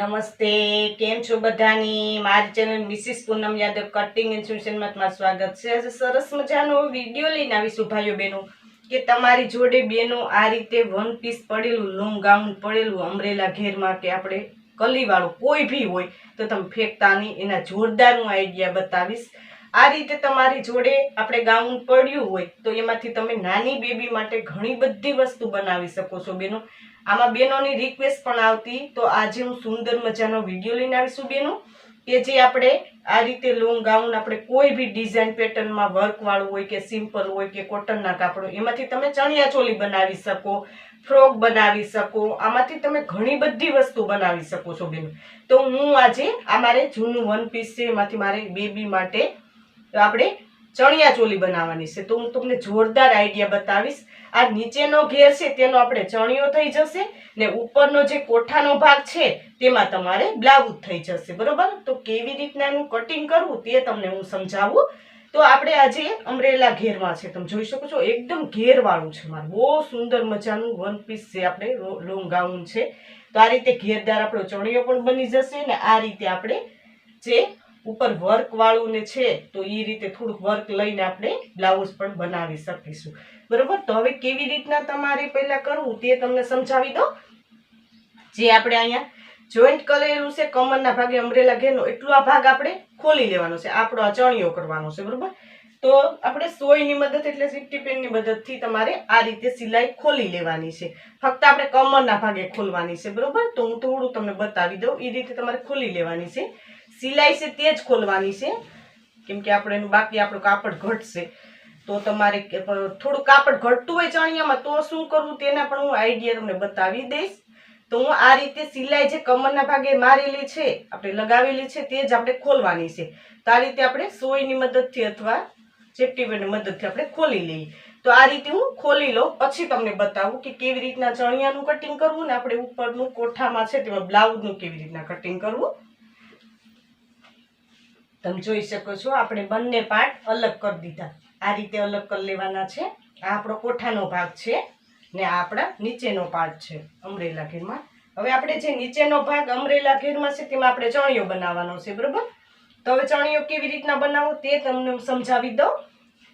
નમસ્તે, કેમ છો બધાની? મારી channel Mrs Poonam Yadav cutting તમારું સ્વાગત છે. આજે સરસ મજાનો વીડિયો લઈને આવીશું ભાઈઓ બહેનો, કે તમારી જોડે બેનો આ રીતે વન પીસ પડેલું લોંગ ગાઉન પડેલું અમરેલા ઘેરમાં કે આપણે કલીવાળું કોઈ બી હોય, તો તમે ફેંકતા નહીં. એના જોરદાર હું આઈડિયા બતાવીશ. આ રીતે તમારી જોડે આપણે ગાઉન પડ્યું હોય તો એમાંથી તમે નાની બેબી માટે ઘણી બધી વસ્તુ બનાવી શકો છો બેનો. આમાં બેનોની રિક્વેસ્ટ પણ આવતી. તો આજે હું સુંદર મજાનો વીડિયો લઈને આવીશું બેનો. કે જે આપણે આ રીતે લોંગ ગાઉન આપણે કોઈ બી ડિઝાઇન પેટર્નમાં વર્કવાળું હોય કે સિમ્પલ હોય કે કોટનના કાપડ, એમાંથી તમે ચણિયા ચોલી બનાવી શકો ફ્રોક બનાવી શકો, આમાંથી તમે ઘણી બધી વસ્તુ બનાવી શકો છો બેનો. તો હું આજે આ મારે જૂનું વન પીસ છે, એમાંથી મારે બેબી માટે આપણે ચણિયા ચોલી બનાવવાની છે. તો હું તમને જોરદાર આઈડિયા બતાવીશ. આ નીચેનો ઘેર છે તેનો આપણે ચણિયો થઈ જશે ને ઉપરનો જે કોઠાનો ભાગ છે તેમાં તમારે બ્લાઉઝ થઈ જશે. બરોબર? તો કેવી રીતના એનું કટિંગ કરવું તે તમને હું સમજાવું. તો આપણે આજે અમરેલા ઘેરમાં છે. તમે જોઈ શકો છો, એકદમ ઘેરવાળું છે મારું. બહુ સુંદર મજાનું વન પીસ છે આપણે લોંગ ગાઉન છે. તો આ રીતે ઘેરદાર આપણો ચણિયો પણ બની જશે ને આ રીતે આપણે જે ઉપર વર્ક વાળું ને છે, તો એ રીતે થોડુંક વર્ક લઈને આપણે બ્લાઉઝ પણ બનાવી શકીશું. બરોબર? તો હવે કેવી રીતના તમારે પહેલા કરવું તે તમને સમજાવી દો જે આપણે અહીંયા જોઈન્ટ કરેલું છે, કમરના ભાગે અમરેલા ઘેરનો, એટલો આ ભાગ આપણે ખોલી લેવાનો છે. આપણો આ કરવાનો છે, બરોબર? તો આપણે સોયની મદદ એટલે સિફ્ટી પેનની મદદથી તમારે આ રીતે સિલાઈ ખોલી લેવાની છે. ફક્ત આપણે કમરના ભાગે ખોલવાની છે, બરોબર? તો હું થોડું તમને બતાવી દઉં. એ રીતે તમારે ખોલી લેવાની છે. સિલાઈ છે તે જ ખોલવાની છે. કેમ કે આપણે એનું બાકી આપણું કાપડ ઘટશે. તો તમારે થોડું કાપડ ઘટતું હોય ચણિયામાં, તો શું કરવું તેના પણ હું આઈડિયા તમને બતાવી દઈશ. તો હું આ રીતે સિલાઈ જે કમરના ભાગે મારેલી છે, આપણે લગાવેલી છે, તે જ આપણે ખોલવાની છે. તો આ રીતે આપણે સોયની મદદથી અથવા ચેપટીવેરની મદદથી આપણે ખોલી લઈએ. તો આ રીતે હું ખોલી લઉં. પછી તમને બતાવું કે કેવી રીતના ચણિયાનું કટિંગ કરવું ને આપણે ઉપરનું કોઠામાં છે તેમાં બ્લાઉઝનું કેવી રીતના કટિંગ કરવું. તમે જોઈ શકો છો, આપણે બંને પાર્ટ અલગ કરી દીધા. આ રીતે અલગ કરી લેવાના છે. આ આપણો કોઠાનો ભાગ છે ને આ આપણા નીચેનો પાર્ટ છે, અમરેલા ઘેરમાં. હવે આપણે જે નીચેનો ભાગ અમરેલા ઘેરમાં છે, તેમાં આપણે ચણિયો બનાવવાનો છે, બરાબર? તો હવે ચણિયો કેવી રીતના બનાવો તે તમને સમજાવી દઉં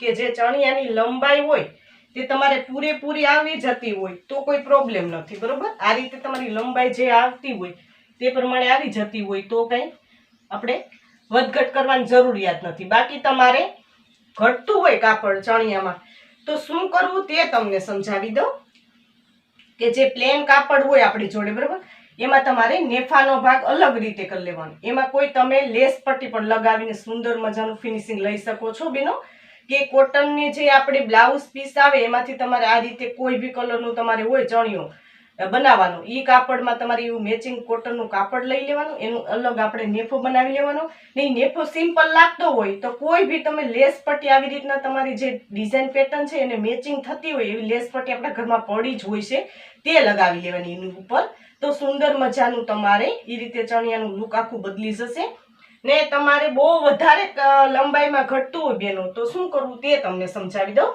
કે જે ચણિયાની લંબાઈ હોય તે તમારે પૂરેપૂરી આવી જતી હોય તો કોઈ પ્રોબ્લેમ નથી, બરાબર? આ રીતે તમારી લંબાઈ જે આવતી હોય તે પ્રમાણે આવી જતી હોય તો કંઈ આપણે વધઘટ કરવાની જરૂરિયાત નથી. બાકી તમારે ઘટતું હોય કાપડ ચણિયામાં, તો શું કરવું તે તમને સમજાવી દઉં. કે જે પ્લેન કાપડ હોય આપણી જોડે, બરાબર? એમાં તમારે નેફાનો ભાગ અલગ રીતે કરી લેવાનો. એમાં કોઈ તમે લેસ પટ્ટી પણ લગાવીને સુંદર મજાનું ફિનિશિંગ લઈ શકો છો, બેનો. કે કોટનની જે આપણે બ્લાઉઝ પીસ આવે, એમાંથી તમારે આ રીતે કોઈ બી કલરનું તમારે હોય ચણિયો બનાવવાનું. એ કાપડમાં તમારે એવું મેચિંગ કોટનનું કાપડ લઈ લેવાનું, એનું અલગ આપણે નેફો બનાવી લેવાનો. ને એ નેફો સિમ્પલ લાગતો હોય તો કોઈ બી તમે લેસ પટ્ટી આવી રીતના તમારી જે ડિઝાઇન પેટર્ન છે એને મેચિંગ થતી હોય એવી લેસ પટ્ટી આપણા ઘરમાં પડી જ હોય છે, તે લગાવી લેવાની એની ઉપર. તો સુંદર મજાનું તમારે એ રીતે ચણિયાનું લુક આખું બદલી જશે. ને તમારે બહુ વધારે લંબાઈમાં ઘટતું હોય બેનો, તો શું કરવું તે તમને સમજાવી દઉં.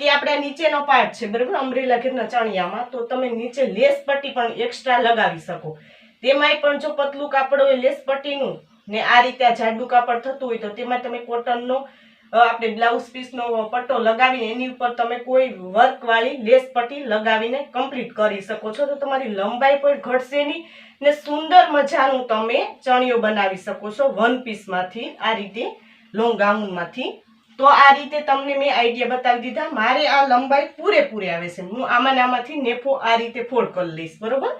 કે આપણે નીચેનો પાર્ટ છે, બરાબર? અમરેલા ઘેરના ચણિયામાં. તો તમે નીચે લેસ પટ્ટી પણ એક્સ્ટ્રા લગાવી શકો. તેમાંય પણ જો પતલું કાપડ હોય લેસ પટ્ટીનું, ને આ રીતે આ જાડું કાપડ થતું હોય તો તેમાં તમે કોટનનો આપણે બ્લાઉઝ પીસનો પટ્ટો લગાવીને એની ઉપર તમે કોઈ વર્કવાળી લેસ પટ્ટી લગાવીને કમ્પ્લીટ કરી શકો છો. તો તમારી લંબાઈ પણ ઘટશે નહીં ને સુંદર મજાનું તમે ચણિયો બનાવી શકો છો. વન પીસમાંથી આ રીતે લોંગ ગાઉનમાંથી તો આ રીતે તમને મેં આઈડિયા બતાવી દીધા. મારે આ લંબાઈ પૂરેપૂરી આવે છે. હું આમાં આમાંથી નેફો આ રીતે ફોલ્ડ કરી લઈશ, બરોબર?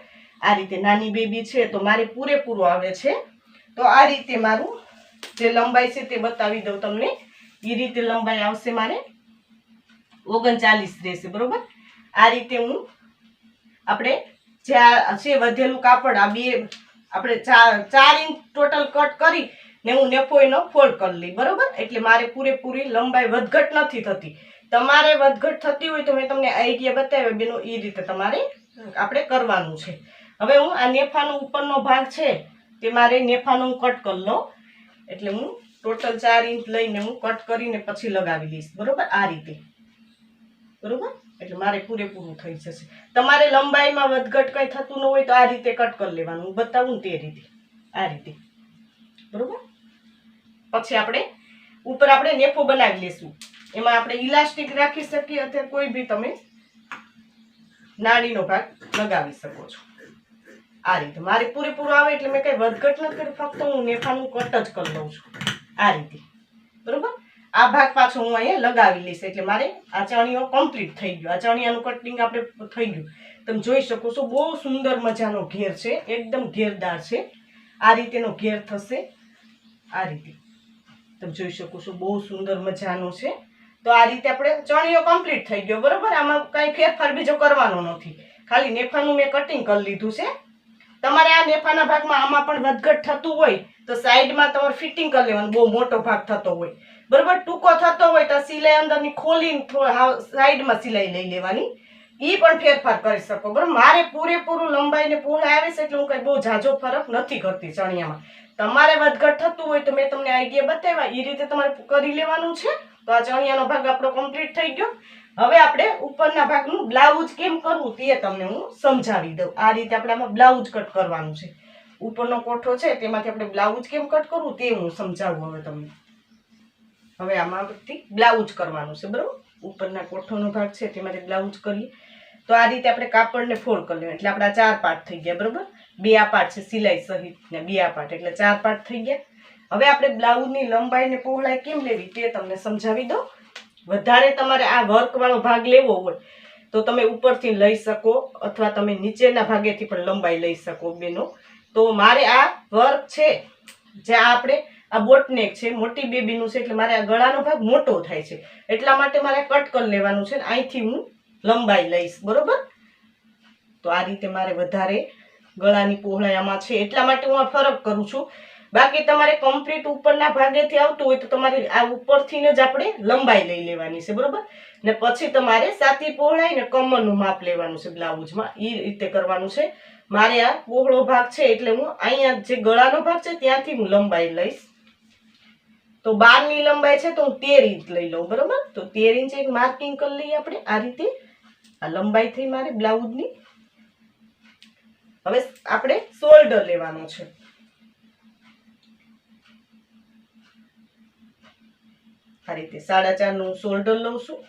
આ રીતે નાની બેબી છે તો મારે પૂરેપૂરો આવે છે. તો આ રીતે મારું જે લંબાઈ છે તે બતાવી દઉં તમને. એ રીતે લંબાઈ આવશે મારે ઓગણચાલીસ રહેશે, બરોબર? આ રીતે હું આપણે જે આ છે વધેલું કાપડ, આ બે આપણે ચાર ચાર ઇંચ ટોટલ કટ કરી ને હું નેફો એનો ફોલ્ડ કરી લઈ બરોબર? એટલે મારે પૂરેપૂરી લંબાઈ વધઘટ નથી થતી. તમારે વધઘટ થતી હોય તો મેં તમને આઈડિયા બતાવ્યો બેનો એ રીતે તમારે આપણે કરવાનું છે. હવે હું આ નેફાનો ઉપરનો ભાગ છે તે મારે નેફાનો હું કટ કરી લઉં. એટલે હું ટોટલ ચાર ઇંચ લઈને હું કટ કરીને પછી લગાવી લઈશ બરોબર? આ રીતે. બરોબર? એટલે મારે પૂરેપૂરું થઈ જશે. તમારે લંબાઈમાં વધઘટ કંઈ થતું ન હોય તો આ રીતે કટ કરી લેવાનું. હું બતાવું તે રીતે. આ રીતે. બરોબર? પછી આપણે ઉપર આપણે નેફો બનાવી લેશું. એમાં આપણે ઇલાસ્ટિક રાખી શકીએ અથવા કોઈ બી તમે નાળીનો ભાગ લગાવી શકો છો. આ રીતે. મારે પૂરેપૂરું આવે એટલે મેં કઈ વધઘટ નથી કરી, ફક્ત હું નેફાનું કટ જ કરી લઉં છું. આ રીતે. બરોબર? આ ભાગ પાછો હું અહીંયા લગાવી લઈશ એટલે મારે આ ચણિયો કમ્પ્લીટ થઈ ગયો. આ ચણિયાનું કટિંગ આપણે થઈ ગયું. તમે જોઈ શકો છો, બહુ સુંદર મજાનો ઘેર છે. એકદમ ઘેરદાર છે. આ રીતેનો ઘેર થશે. આ રીતે. તમે જોઈ શકો છો, બહુ સુંદર મજાનો છે. તો આ રીતે આપણે ચણિયો કમ્પ્લીટ થઈ ગયો, બરાબર? આમાં કાંઈ ફેરફાર બીજો કરવાનો નથી. ખાલી નેફાનું મેં કટિંગ કરી લીધું છે. તમારે આ નેફાના ભાગમાં આમાં પણ વધઘટ થતું હોય, તો સાઈડમાં તમારે ફિટિંગ કરી લેવાનું, બહુ મોટો ભાગ થતો હોય. બરાબર? ટૂંકો થતો હોય તો સિલાઈ અંદરની ખોલીને સાઈડમાં સિલાઈ લઈ લેવાની. એ પણ ફેરફાર કરી શકો. બરાબર? મારે પૂરેપૂરું લંબાઈ ને પહોળાઈ આવે છે એટલે હું કઈ બહુ ઝાઝો ફરક નથી કરતી ચણિયામાં. તમારે વધઘટ થતું હોય તો મેં તમને આઈડિયા બતાવ્યા. એ રીતે તમારે કરી લેવાનું છે. તો આ ચણિયાનો ભાગ આપણો કમ્પ્લીટ થઈ ગયો. હવે આપણે ઉપરના ભાગનું બ્લાઉઝ કેમ કરવું તે તમને હું સમજાવી દઉં. આ રીતે આપણે આમાં બ્લાઉઝ કટ કરવાનું છે. ઉપરનો કોઠો છે, તેમાંથી આપણે બ્લાઉઝ કેમ કટ કરવું તે હું સમજાવું હવે તમને. હવે આમાંથી બ્લાઉઝ કરવાનું છે, બરાબર? ઉપરના કોઠોનો ભાગ છે, તેમાંથી બ્લાઉઝ કરીએ. તો આ રીતે આપણે કાપડને ફોલ્ડ કરી લેવાનું. એટલે આપણા ચાર પાર્ટ થઈ ગયા, બરાબર? બે આ પાર્ટ છે સિલાઈ સહિત ને બે આ પાર્ટ, એટલે ચાર પાર્ટ થઈ ગયા. હવે આપણે બ્લાઉઝની લંબાઈ ને પહોળાઈ કેમ લેવી તે તમને સમજાવી દો વધારે તમારે આ વર્કવાળો ભાગ લેવો હોય તો તમે ઉપરથી લઈ શકો, અથવા તમે નીચેના ભાગેથી પણ લંબાઈ લઈ શકો બેનો. તો મારે આ વર્ક છે, જે આપણે, આ બોટનેક છે, મોટી બેબીનું છે, એટલે મારે આ ગળાનો ભાગ મોટો થાય છે. એટલા માટે મારે કટ કરી લેવાનું છે અહીંથી હું લંબાઈ લઈશ, બરોબર? તો આ રીતે મારે વધારે ગળાની પહોળાઈ આમાં છે, એટલા માટે હું આ ફરક કરું છું. બાકી તમારે કમ્પ્લીટ ઉપરના ભાગેથી આવતું હોય તો તમારે આ ઉપરથી જ આપણે લંબાઈ લઈ લેવાની છે, બરોબર? ને પછી તમારે સાતી પહોળાઈ ને કમરનું માપ લેવાનું છે, બ્લાઉઝમાં. એ રીતે કરવાનું છે. મારે આ પહોળો ભાગ છે એટલે હું અહીંયા જે ગળાનો ભાગ છે ત્યાંથી હું લંબાઈ લઈશ. તો બારની લંબાઈ છે તો હું તેર ઇંચ લઈ લઉં, બરોબર? તો તેર ઇંચ એક માર્કિંગ કરી લઈએ આપણે, આ રીતે. આ લંબાઈ થઈ મારે બ્લાઉઝની. હવે આપણે શોલ્ડર લેવાનો છે. આ રીતે સાડા ચારનું શોલ્ડર લઉં છું.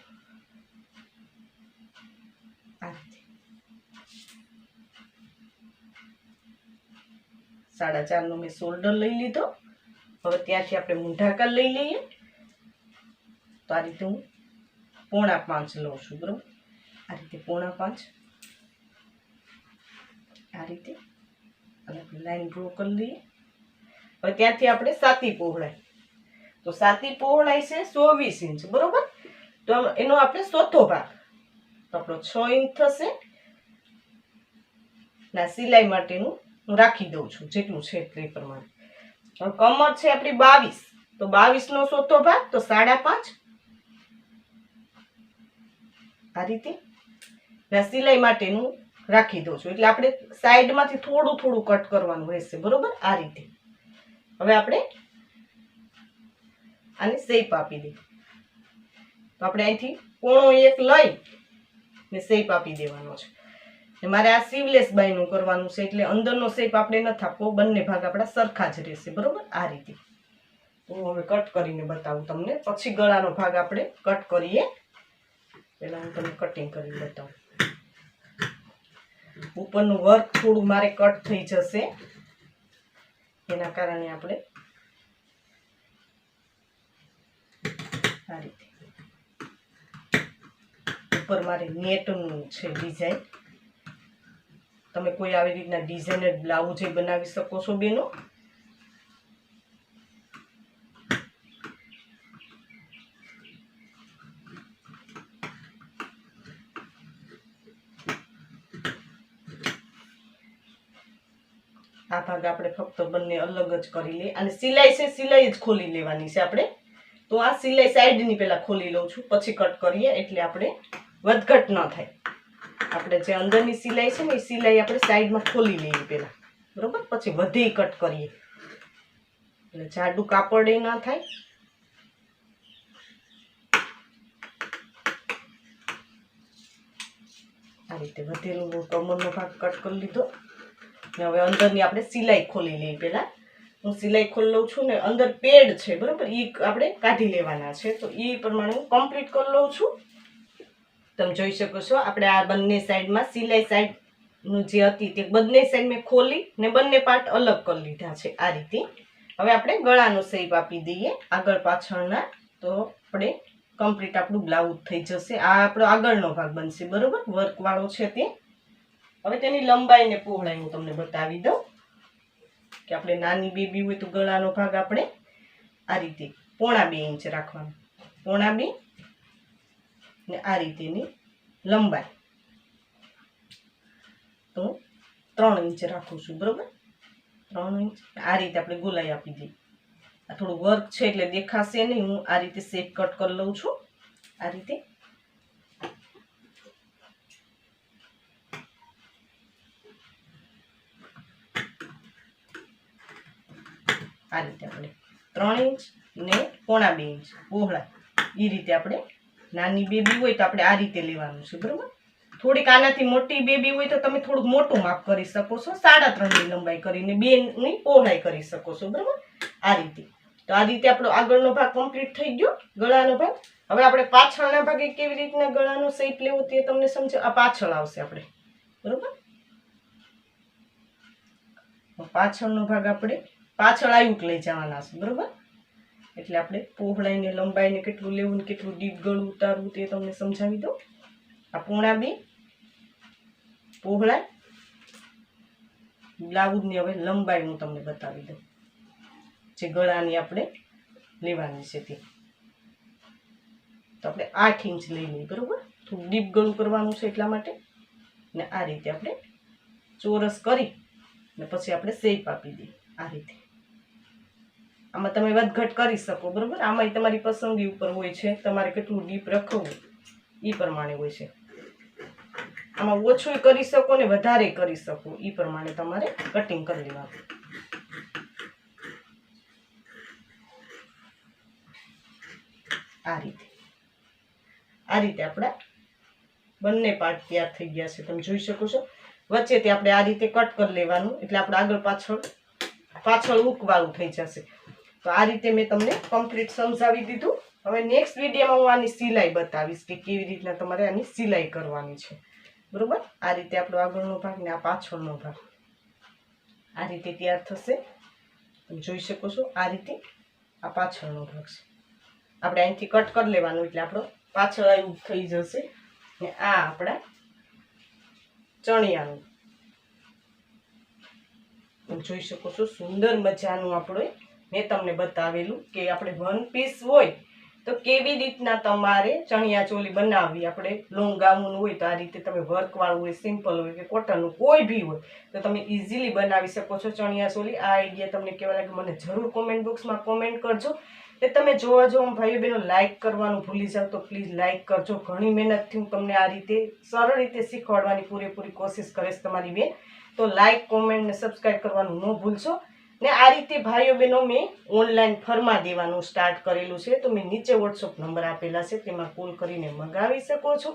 સાડા ચાર નો મેં શોલ્ડર લઈ લીધો. હવે ત્યાંથી આપણે મૂંઢાકાર લઈ લઈએ. તો આ રીતે હું પોણા પાંચ લઉં છું, બરોબર? આ રીતે પોણા પાંચ. આ રીતે અને લાઈન ડ્રો કરી લઈએ. હવે ત્યાંથી આપણે સાતી પહોળાઈ. તો સાતી પહોળાઈ છે ચોવીસ ઇંચ, બરોબર? તો એનો આપણે ચોથો ભાગ. તો આપણો છ ઇંચ થશે. ના સિલાઈ માટેનું હું રાખી દઉં છું, જેટલું છે તે પ્રમાણે. હવે કમર છે આપણી બાવીસ. તો બાવીસ નો ચોથો ભાગ, તો સાડા પાંચ. આ રીતે ના સિલાઈ માટેનું રાખી દઉં છું. એટલે આપણે સાઈડમાંથી થોડું થોડું કટ કરવાનું રહેશે, બરોબર? આ રીતે. હવે આપણે આને શેપ આપી દઈએ. તો આપણે અહીંથી કોણો એક લઈ ને શેપ આપી દેવાનો છે. ને મારે આ સીવલેસ બાયનું કરવાનું છે, એટલે અંદરનો શેપ આપણે નથી આપવો બંને ભાગ આપણા સરખા જ રહેશે, બરોબર? આ રીતે. હું હવે કટ કરીને બતાવું તમને. પછી ગળાનો ભાગ આપણે કટ કરીએ. પહેલાં હું તમને કટિંગ કરીને બતાવું. ઉપરનું વર્ક થોડું મારે કટ થઈ જશે. એના કારણે આપણે આ રીતે ઉપર મારે નેટનું છે ડિઝાઇન. તમે કોઈ આવી રીતના ડિઝાઇનર બ્લાઉઝ બનાવી શકો છો બેનો. ભાગ આપણે ફક્ત બંને અલગ જ કરી લઈએ. અને સિલાઈ છે, સિલાઈ જ ખોલી લેવાની છે આપણે. તો આ સિલાઈ સાઈડની પહેલાં ખોલી લઉં છું, પછી કટ કરીએ એટલે આપણે વધઘટ ન થાય. આપણે જે અંદરની સિલાઈ છે ને, એ સિલાઈ આપણે સાઈડમાં ખોલી લઈએ પહેલાં. બરોબર? પછી વધે કટ કરીએ. એટલે જાડું કાપડ એ ના થાય. આ રીતે વધેલું કમરનો ભાગ કટ કરી લીધો. ને હવે અંદરની આપણે સિલાઈ ખોલી લઈએ પહેલાં. હું સિલાઈ ખોલી લઉં છું ને અંદર પેડ છે, બરાબર? એ આપણે કાઢી લેવાના છે. તો એ પ્રમાણે હું કમ્પ્લીટ કરી લઉં છું. તમે જોઈ શકો છો, આપણે આ બંને સાઈડમાં સિલાઈ સાઈડનું જે હતી તે બંને સાઈડ મેં ખોલી ને બંને પાર્ટ અલગ કરી લીધા છે આ રીતે. હવે આપણે ગળાનો શેપ આપી દઈએ આગળ પાછળના. તો આપણે કમ્પ્લીટ આપણું બ્લાઉઝ થઈ જશે. આ આપણો આગળનો ભાગ બનશે, બરાબર? વર્કવાળો છે તે. હવે તેની લંબાઈ ને પહોળાઈ હું તમને બતાવી દઉં કે આપણે નાની બેબી હોય તો ગળાનો ભાગ આપણે આ રીતે પોણા બે ઇંચ રાખવાનો. પોણા બે ને આ રીતેની લંબાઈ. તો ત્રણ ઇંચ રાખું છું, બરોબર? ત્રણ ઇંચ. આ રીતે આપણે ગોલાઈ આપી દઈએ. આ થોડું વર્ક છે એટલે દેખાશે નહીં, હું આ રીતે શેપ કટ કરી લઉં છું. આ રીતે આ રીતે આપણે ત્રણ ઇંચ ને પોણા બે ઇંચ પહોળા એ રીતે આપણે નાની બેબી હોય તો આપણે આ રીતે લેવાનું છે, બરાબર? થોડીક આનાથી મોટી બેબી હોય તો તમે થોડુંક મોટું માપ કરી શકો છો, સાડા ત્રણની લંબાઈ કરીને બેની પહોળાઈ કરી શકો છો, બરાબર? આ રીતે. તો આ રીતે આપણો આગળનો ભાગ કમ્પ્લીટ થઈ ગયો, ગળાનો ભાગ. હવે આપણે પાછળના ભાગે કેવી રીતના ગળાનો શેપ લેવો તે તમને સમજો. આ પાછળ આવશે આપણે, બરોબર? પાછળનો ભાગ આપણે પાછળ આયુક લઈ જવાના છે, બરોબર? એટલે આપણે પહોળાઈને, લંબાઈને કેટલું લેવું ને કેટલું ડીપ ગળું, ઉતારવું તે તમને સમજાવી દઉં. આ પોણા બે, પહોળાઈ બ્લાઉઝની હવે લંબાઈ હું તમને બતાવી દઉં. જે ગળાની આપણે લેવાની છે તે. તો આપણે આઠ ઇંચ લઈ લઈએ, બરોબર? થોડું ડીપ ગળું કરવાનું છે એટલા માટે. ને આ રીતે આપણે ચોરસ કરી ને પછી આપણે શેપ આપી દઈએ, આ રીતે. આમાં તમે વધઘટ કરી શકો, બરાબર? આમાં તમારી પસંદગી ઉપર હોય છે. તમારે કેટલું ડીપ રખવું એ પ્રમાણે હોય છે. આમાં ઓછું કરી શકો ને વધારે કરી શકો એ પ્રમાણે તમારે કટિંગ કરી લેવાનું. આ રીતે. આ રીતે આપણા બંને પાર્ટ તૈયાર થઈ ગયા છે. તમે જોઈ શકો છો. વચ્ચેથી આપણે આ રીતે કટ કરી લેવાનું, એટલે આપણે આગળ પાછળ પાછળ ઉકવાળું થઈ જશે. તો આ રીતે મેં તમને કમ્પ્લીટ સમજાવી દીધું. હવે નેક્સ્ટ વિડીયોમાં હું આની સિલાઈ બતાવીશ કે કેવી રીતના તમારે આની સિલાઈ કરવાની છે. બરોબર? આ રીતે આપણો આગળનો ભાગ ને આ પાછળનો ભાગ. આ રીતે તૈયાર થશે. તમે જોઈ શકો છો, આ રીતે આ પાછળનો ભાગ છે. આપણે અહીંથી કટ કરી લેવાનું એટલે આપણો પાછળ આવ્યું થઈ જશે. ને આ આપણા ચણિયાનું. જોઈ શકો છો, સુંદર મજાનું આપણે મેં તમને બતાવેલું કે આપણે વન પીસ હોય તો કેવી રીતના તમારે ચણિયા ચોલી બનાવવી? આપણે લોંગ ગાઉન હોય તો આ રીતે તમે વર્કવાળું હોય સિમ્પલ હોય કે કોટનનું કોઈ બી હોય, તો તમે ઇઝીલી બનાવી શકો છો ચણિયા ચોલી. આ આઈડિયા તમને કેવા લાગે મને જરૂર કોમેન્ટ બોક્સમાં કોમેન્ટ કરજો. તે તમે જોવા જો ભાઈઓ બહેનો લાઇક કરવાનું ભૂલી જાઓ તો પ્લીઝ લાઇક કરજો. ઘણી મહેનતથી હું તમને આ રીતે સરળ રીતે શીખવાડવાની પૂરેપૂરી કોશિશ કરીશ તમારી બેન. તો લાઇક કોમેન્ટ ને સબસ્ક્રાઈબ કરવાનું ન ભૂલશો. ને આ રીતે ભાઈઓ બહેનો મેં ઓનલાઈન ફરમા દેવાનું સ્ટાર્ટ કરેલું છે. તો મેં નીચે વોટ્સઅપ નંબર આપેલા છે. તેમાં કોલ કરીને મંગાવી શકો છો.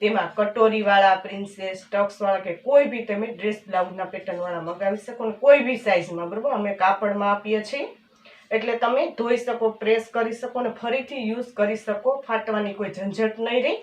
તેમાં કટોરીવાળા પ્રિન્સેસ ટક્સવાળા કે કોઈ બી તમે ડ્રેસ બ્લાઉઝના પેટર્નવાળા મંગાવી શકો ને કોઈ બી સાઇઝમાં બરાબર? અમે કાપડમાં આપીએ છીએ. એટલે તમે ધોઈ શકો પ્રેસ કરી શકો ને ફરીથી યુઝ કરી શકો. ફાટવાની કોઈ ઝંઝટ નહીં રહી.